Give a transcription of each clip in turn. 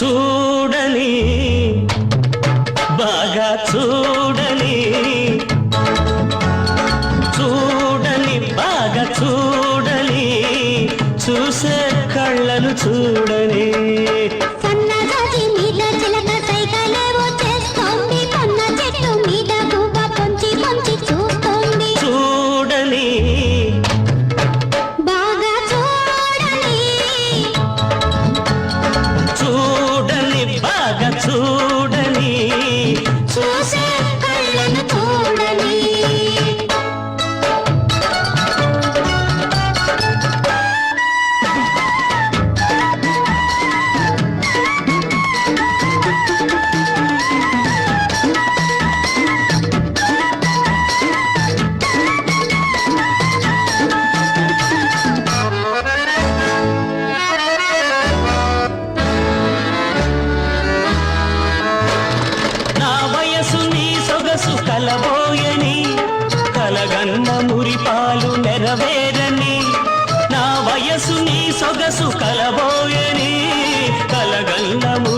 Two నెరవేరని నా వయసు నీ సొగసు కలబోయని కలగల్లము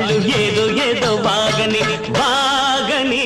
వాళ్ళు ఏదో ఏదో బాగని బాగని.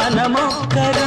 మనమొక్కర